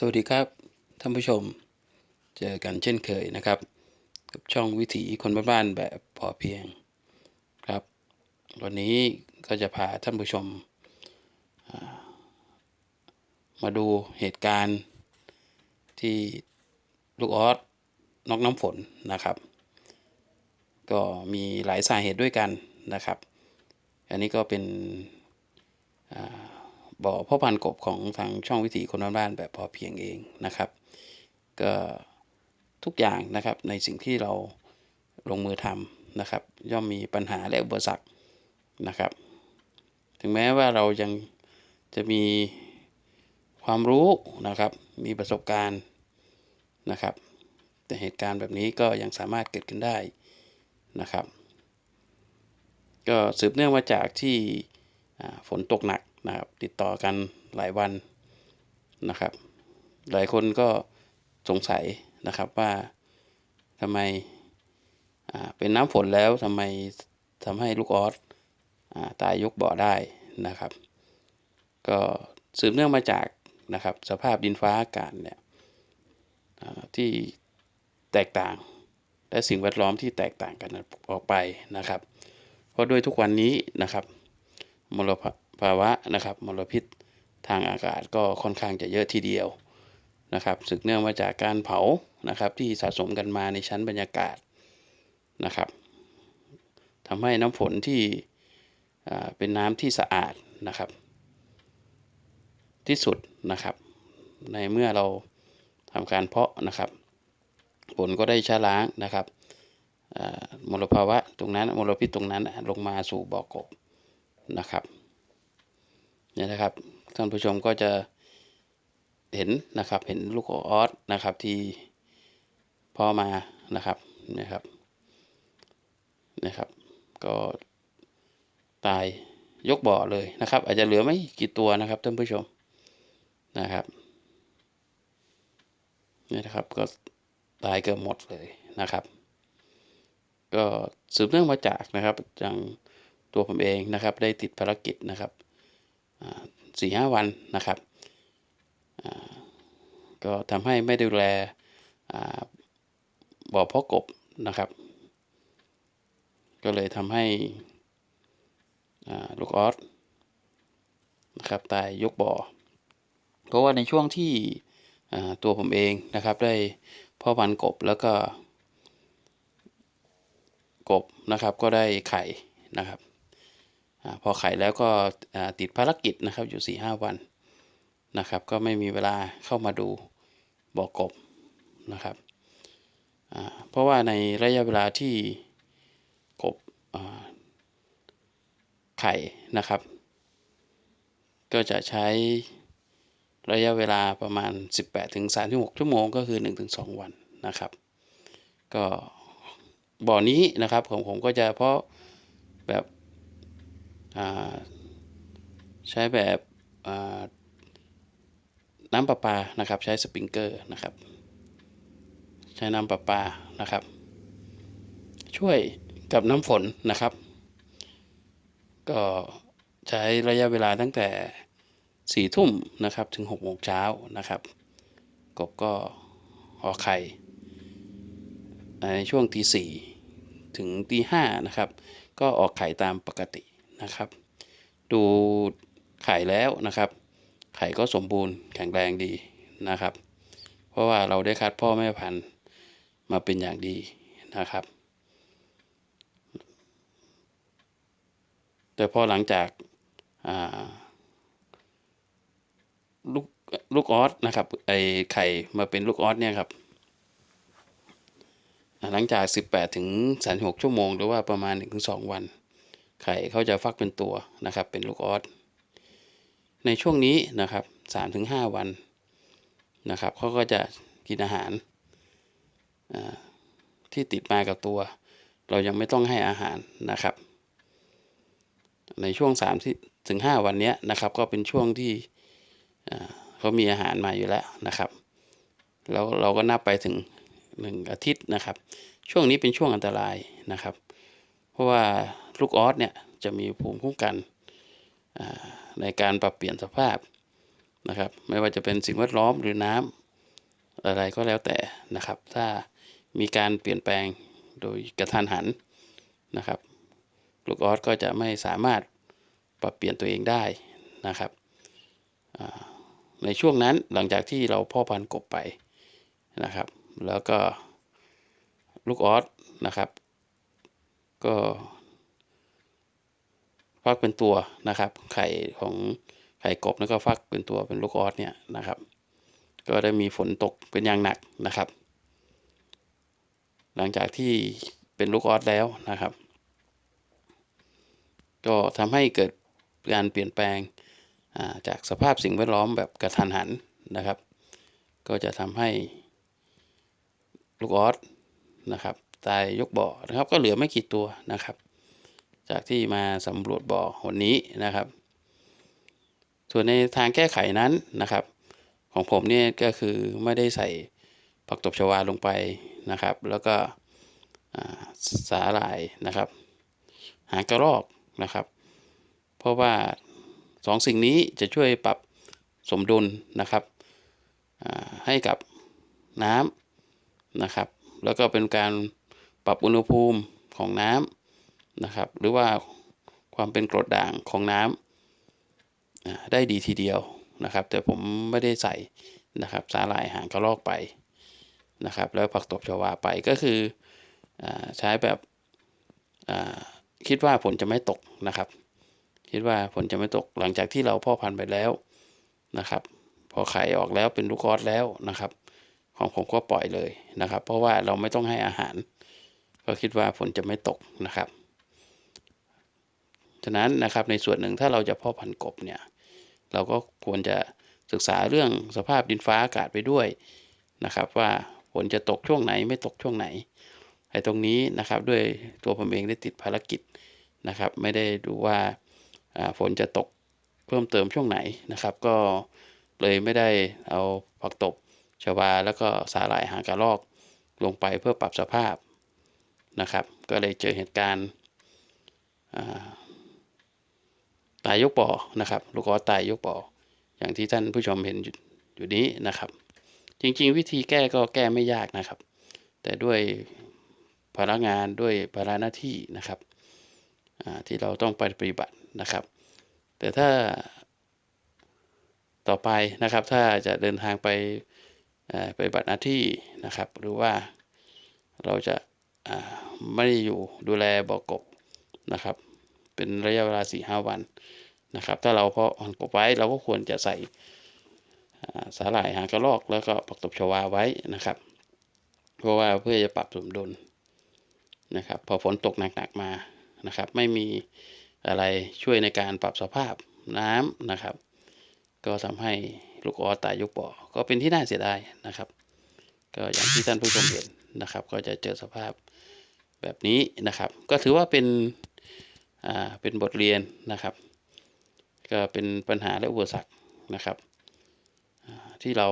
สวัสดีครับท่านผู้ชมเจอกันเช่นเคยนะครับ กับช่องวิถีคนบ้านๆแบบพอเพียงครับ วันนี้ก็จะพาท่านผู้ชม มาดูเหตุการณ์ที่ลูกออสนอกน้ำฝนนะครับ ก็มีหลายสาเหตุด้วยกันนะครับ อันนี้ก็เป็นอ่า บ่อพ่อพันกบของทางช่องวิถีคนบ้านแบบพอเพียงเองนะครับ ก็ทุกอย่างนะครับในสิ่งที่เราลงมือทำนะครับ ย่อมมีปัญหาและอุปสรรคนะครับ ถึงแม้ว่าเรายังจะมีความรู้นะครับ มีประสบการณ์นะครับ แต่เหตุการณ์แบบนี้ก็ยังสามารถเกิดขึ้นได้นะครับ ก็สืบเนื่องมาจากที่ฝนตกหนัก นะครับติดต่อกันหลายวันนะครับ หลายคนก็สงสัยนะครับว่าทำไมเป็นน้ำฝนแล้วทำไมทำให้ลูกออสอ่าตายยกบ่อได้นะครับ ก็สืบเนื่องมาจากนะครับ สภาพดินฟ้าอากาศเนี่ยที่แตกต่างและสิ่งแวดล้อมที่แตกต่างกันออกไปนะครับ เพราะด้วยทุกวันนี้นะครับมลภ ภาวะนะครับมลพิษทางอากาศก็ค่อนข้างจะเยอะทีเดียวนะครับสืบเนื่องมาจากการเผานะครับที่สะสมกันมาในชั้นบรรยากาศนะครับทำให้น้ำฝนที่เป็นน้ำที่สะอาดนะครับ ที่สุดนะครับ ในเมื่อเราทำการเพาะนะครับฝนก็ได้ชะล้างนะครับมลภาวะตรงนั้นมลพิษตรงนั้นลงมาสู่บ่อกบนะครับ เนี่ยนะครับท่านผู้ชมก็จะเห็นนะครับเห็นลูกออสนะครับที่พ่อมานะครับนะครับนะครับ ก็ตายยกบ่อเลยนะครับ อาจจะเหลือไม่กี่ตัวนะครับท่านผู้ชมนะครับนี่นะครับก็ตายเกือบหมดเลยนะครับ ก็สืบเนื่องมาจากนะครับอย่างตัวผมเองนะครับ ได้ติดภารกิจนะครับ สี่ห้าวันนะครับก็ทำให้ไม่ดูแลบ่อเพาะกบนะครับ ก็เลยทำให้ลูกออสนะครับตายยกบ่อ เพราะว่าในช่วงที่ตัวผมเองนะครับได้พ่อพันกบแล้วก็กบนะครับก็ได้ไข่นะครับ พอไข่แล้วก็ติดภารกิจนะครับอยู่4ี่ห้าวันนะครับ ก็ไม่มีเวลาเข้ามาดูบ่อกบนะครับเพราะว่าในระยะเวลาที่กบไข่นะครับ ก็จะใช้ระยะเวลาประมาณ 18ถึงชั่วโมงก็คือ 1-2 วันนะครับ ก็บ่อนี้นะครับของผมก็จะเพาะแบบ ใช้แบบน้ำประปานะครับ ใช้สปริงเกอร์นะครับ ใช้น้ำประปานะครับ ช่วยกับน้ำฝนนะครับ ก็ใช้ระยะเวลาตั้งแต่สี่ทุ่มนะครับถึงหกโมงเช้านะครับ กบก็ออกไข่ในช่วงตีสี่ถึงตีห้านะครับ ก็ออกไข่ตามปกติ นะครับ ดูไข่แล้วนะครับ ไข่ก็สมบูรณ์แข็งแรงดีนะครับ เพราะว่าเราได้คัดพ่อแม่พันธุ์มาเป็นอย่างดีนะครับ แต่พอหลังจากาลูกลูกออสนะครับไอไข่มาเป็นลูกออสเนี่ยครับหลังจาก 18 ถึง 36 ชั่วโมง หรือว่าประมาณ 1-2 วัน ไข่เขาจะฟักเป็นตัวนะครับ เป็นลูกออสในช่วงนี้นะครับ3-5วันนะครับเขาก็จะกินอาหารที่ติดมากับตัว เรายังไม่ต้องให้อาหารนะครับ ในช่วง3ถึง5วันนี้นะครับ ก็เป็นช่วงที่เขามีอาหารมาอยู่แล้วนะครับ แล้วเราก็นับไปถึงหนึ่งอาทิตย์นะครับ ช่วงนี้เป็นช่วงอันตรายนะครับ เพราะว่า ลูกออสเนี่ยจะมีภูมิคุ้มกันในการปรับเปลี่ยนสภาพนะครับ ไม่ว่าจะเป็นสิ่งแวดล้อมหรือน้ำอะไรก็แล้วแต่นะครับ ถ้ามีการเปลี่ยนแปลงโดยกระทันหันนะครับ ลูกออสก็จะไม่สามารถปรับเปลี่ยนตัวเองได้นะครับในช่วงนั้นหลังจากที่เราพ่อพันกบไปนะครับ แล้วก็ลูกออสนะครับ ก็ ฟักเป็นตัวนะครับ ไข่ของไข่กบแล้วก็ฟักเป็นตัวเป็นลูกออสเนี่ยนะครับ ก็ได้มีฝนตกเป็นอย่างหนักนะครับ หลังจากที่เป็นลูกออสแล้วนะครับ ก็ทำให้เกิดการเปลี่ยนแปลงาจากสภาพสิ่งแวดล้อมแบบกระทันหันนะครับ ก็จะทำให้ลูกออสนะครับตายยกบ่อนะครับ ก็เหลือไม่กี่ตัวนะครับ จากที่มาสำรวจบ่อวันนี้นะครับ ส่วนในทางแก้ไขนั้นนะครับ ของผมเนี่ยก็คือไม่ได้ใส่ผักตบชวาลงไปนะครับ แล้วก็อ่าสาหร่ายนะครับ หางกระรอกนะครับ เพราะว่าสองสิ่งนี้จะช่วยปรับสมดุลนะครับให้กับน้ำนะครับ แล้วก็เป็นการปรับอุณหภูมิของน้ำ นะครับ หรือว่าความเป็นกรดด่างของน้ำได้ดีทีเดียวนะครับ แต่ผมไม่ได้ใส่นะครับสาหร่ายหางกระรอกไปนะครับ แล้วผักตบชวาไปก็คืออใช้แบบคิดว่าฝนจะไม่ตกนะครับ คิดว่าฝนจะไม่ตกหลังจากที่เราพ่อพันธุ์ไปแล้วนะครับ พอไข่ออกแล้วเป็นลูกออสแล้วนะครับ ของผมก็ปล่อยเลยนะครับ เพราะว่าเราไม่ต้องให้อาหาร ก็คิดว่าฝนจะไม่ตกนะครับ ฉะนั้นนะครับในส่วนหนึ่งถ้าเราจะเพ่อพันธุ์กบเนี่ยเราก็ควรจะศึกษาเรื่องสภาพดินฟ้าอากาศไปด้วยนะครับว่าฝนจะตกช่วงไหนไม่ตกช่วงไหนไอ้ตรงนี้นะครับด้วยตัวผมเองได้ติดภารกิจนะครับ ไม่ได้ดูว่าฝนจะตกเพิ่มเติมช่วงไหนนะครับ ก็เลยไม่ได้เอาผักตบชวาแล้วก็สาหร่ายหางกระรอกลงไปเพื่อปรับสภาพนะครับ ก็เลยเจอเหตุการณ์อ่า ตายยกบ่อนะครับ ลูกออสตายยกบ่ออย่างที่ท่านผู้ชมเห็นอยู่ยนี้นะครับ จริงๆ วิธีแก้ก็แก้ไม่ยากนะครับ แต่ด้วยภาระงานด้วยภาระหน้าที่นะครับอ่าที่เราต้องไปปฏิบัตินะครับ แต่ถ้าต่อไปนะครับ ถ้าจะเดินทางไปอ่อปฏิบัติหน้าที่นะครับ หรือว่าเราจะอ่าไม่ได้อยู่ดูแลบ่อกบนะครับ เป็นระยะเวลาสี่ห้าวันนะครับ ถ้าเราเพาะพันกบไว้เราก็ควรจะใส่สาหร่ายหางกระรอกแล้วก็ผักตบชวาไว้นะครับ เพราะว่าเพื่อจะปรับสมดุลนะครับ พอฝนตกหนักๆมานะครับ ไม่มีอะไรช่วยในการปรับสภาพน้ำนะครับ ก็ทำให้ลูกออสตายยกบ่อก็เป็นที่น่าเสียดายนะครับ ก็อย่างที่ท่านผู้ชมเห็นนะครับ ก็จะเจอสภาพแบบนี้นะครับ ก็ถือว่าเป็น เป็นบทเรียนนะครับ ก็เป็นปัญหาและอุปสรรคนะครับที่เรา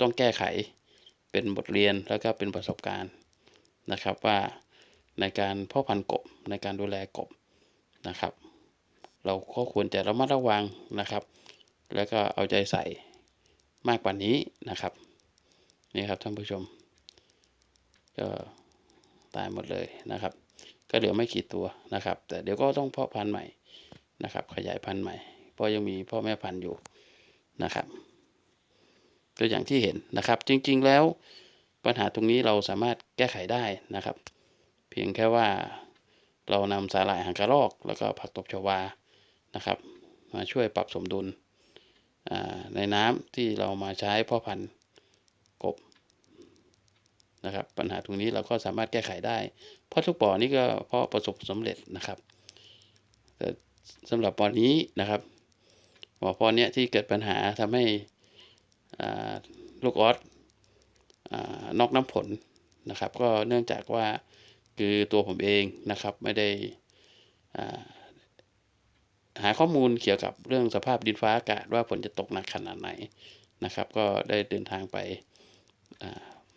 ต้องแก้ไขเป็นบทเรียนแล้วก็เป็นประสบการณ์นะครับว่าในการเพาะพันธุ์กบในการดูแลกบนะครับ เราก็ควรจะระมัดระวังนะครับ แล้วก็เอาใจใส่มากกว่านี้นะครับนี่ครับท่านผู้ชม ก็ตายหมดเลยนะครับ ก็เหลือไม่กี่ตัวนะครับ แต่เดี๋ยวก็ต้องเพาะพันธุ์ใหม่นะครับ ขยายพันธุ์ใหม่เพราะยังมีพ่อแม่พันธุ์อยู่นะครับก็อย่างที่เห็นนะครับ จริงๆแล้วปัญหาตรงนี้เราสามารถแก้ไขได้นะครับ เพียงแค่ว่าเรานำสาหร่ายหางกระรอก แล้วก็ผักตบชวานะครับ มาช่วยปรับสมดุลในน้ำที่เรามาใช้เพ่อพันธุ์ นะครับ ปัญหาตรงนี้เราก็สามารถแก้ไขได้ เพราะทุกบ่อนี้ก็เพราะประสบสำเร็จนะครับ แต่สำหรับบ่อนี้นะครับบ่อพอเนี้ยที่เกิดปัญหาทำให้ลูกออสนอกน้ำผลนะครับ ก็เนื่องจากว่าคือตัวผมเองนะครับไม่ได้หาข้อมูลเกี่ยวกับเรื่องสภาพดินฟ้าอากาศว่าฝนจะตกหนักขนาดไหนนะครับ ก็ได้เดินทางไป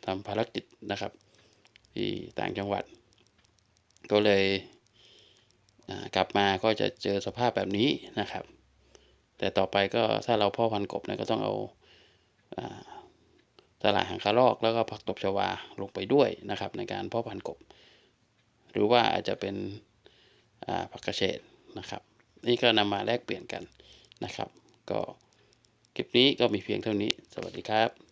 ทำภารกิจนะครับ ที่ต่างจังหวัด ก็เลยกลับมาก็จะเจอสภาพแบบนี้นะครับ แต่ต่อไปก็ถ้าเราเพ่อพันธุ์กบเนี่ยก็ต้องเอาอ่าสลายหางคารอกแล้วก็ผักตบชวาลงไปด้วยนะครับ ในการเพ่อพันธุ์กบ หรือว่าอาจจะเป็นผักกระเฉดนะครับ นี่ก็นำมาแลกเปลี่ยนกันนะครับ ก็คลิปนี้ก็มีเพียงเท่านี้ สวัสดีครับ